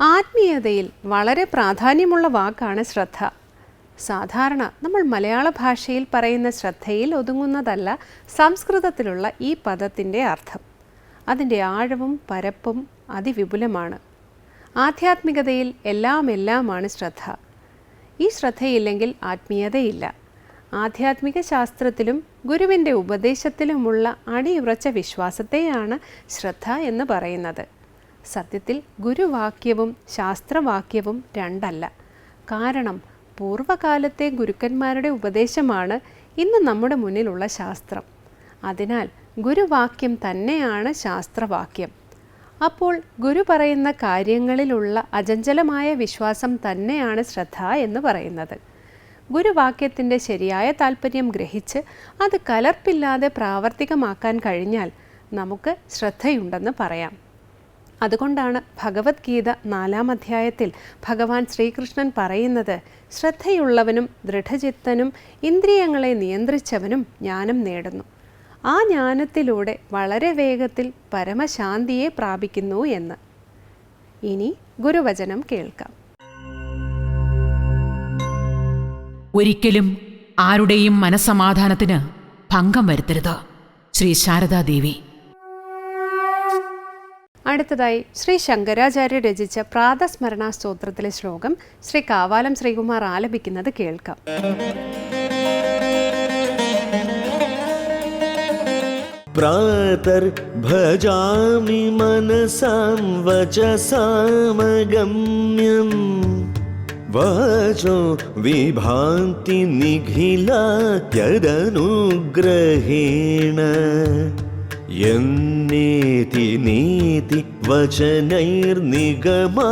ആത്മീയതയിൽ വളരെ പ്രാധാന്യമുള്ള വാക്കാണ് ശ്രദ്ധ. സാധാരണ നമ്മൾ മലയാള ഭാഷയിൽ പറയുന്ന ശ്രദ്ധയിൽ ഒതുങ്ങുന്നതല്ല സംസ്കൃതത്തിലുള്ള ഈ പദത്തിന്റെ അർത്ഥം. അതിന്റെ ആഴവും പരപ്പും അതിവിപുലമാണ്. ആധ്യാത്മികതയിൽ എല്ലാം എല്ലാമാണ് ശ്രദ്ധ. ഈ ശ്രദ്ധയില്ലെങ്കിൽ ആത്മീയതയില്ല. ആധ്യാത്മിക ശാസ്ത്രത്തിലും ഗുരുവിന്റെ ഉപദേശത്തിലുമുള്ള അടിയുറച്ച വിശ്വാസത്തെയാണ് ശ്രദ്ധ എന്ന് പറയുന്നത്. സത്യത്തിൽ ഗുരുവാക്യവും ശാസ്ത്രവാക്യവും രണ്ടല്ല. കാരണം പൂർവകാലത്തെ ഗുരുക്കന്മാരുടെ ഉപദേശമാണ് ഇന്ന് നമ്മുടെ മുന്നിലുള്ള ശാസ്ത്രം. അതിനാൽ ഗുരുവാക്യം തന്നെയാണ് ശാസ്ത്രവാക്യം. അപ്പോൾ ഗുരു പറയുന്ന കാര്യങ്ങളിലുള്ള അചഞ്ചലമായ വിശ്വാസം തന്നെയാണ് ശ്രദ്ധ എന്ന് പറയുന്നത്. ഗുരുവാക്യത്തിന്റെ ശരിയായ താല്പര്യം ഗ്രഹിച്ച് അത് കലർപ്പില്ലാതെ പ്രാവർത്തികമാക്കാൻ കഴിഞ്ഞാൽ നമുക്ക് ശ്രദ്ധയുണ്ടെന്ന് പറയാം. അതുകൊണ്ടാണ് ഭഗവത്ഗീത നാലാം അധ്യായത്തിൽ ഭഗവാൻ ശ്രീകൃഷ്ണൻ പറയുന്നത് ശ്രദ്ധയുള്ളവനും ദൃഢചിത്തനും ഇന്ദ്രിയങ്ങളെ നിയന്ത്രിച്ചവനും ജ്ഞാനം നേടുന്നു. ആ ജ്ഞാനത്തിലൂടെ വളരെ വേഗത്തിൽ പരമശാന്തിയെ പ്രാപിക്കുന്നു എന്ന്. ഇനി ഗുരുവചനം കേൾക്കാം. ഒരിക്കലും ആരുടെയും മനസമാധാനത്തിന് ഭംഗം വരുത്തരുത്. ശ്രീ ശാരദാദേവി അടുത്തതായി ശ്രീ ശങ്കരാചാര്യ രചിച്ച പ്രാതസ്മരണ സ്തോത്രത്തിലെ ശ്ലോകം ശ്രീ കാവാലം ശ്രീകുമാർ ആലപിക്കുന്നത് കേൾക്കാം प्रातर्भजामि मनसां वचसामगम्यम् वाचो विभान्ति निखिला यदनुग्रहेण यन्नेति नीति वचनैर्निगमा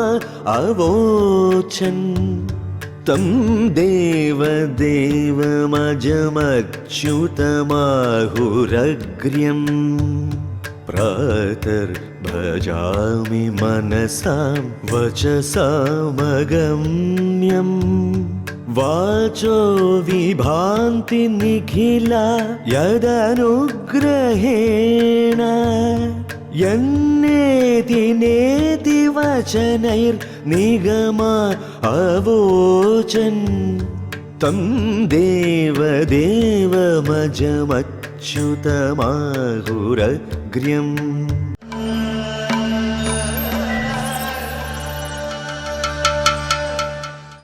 अवोचन् तं देवदेवमजमच्युतमाहुरग्र्यम् प्रातर्भजामि मनसां वचसामगम्यम् वाचो विभान्ति निखिला यदनुग्रहेण यन्नेति नेति वचनैर्निगमा अवोचन् तं देवदेवमजमच्युतमाहुरग्र्यम्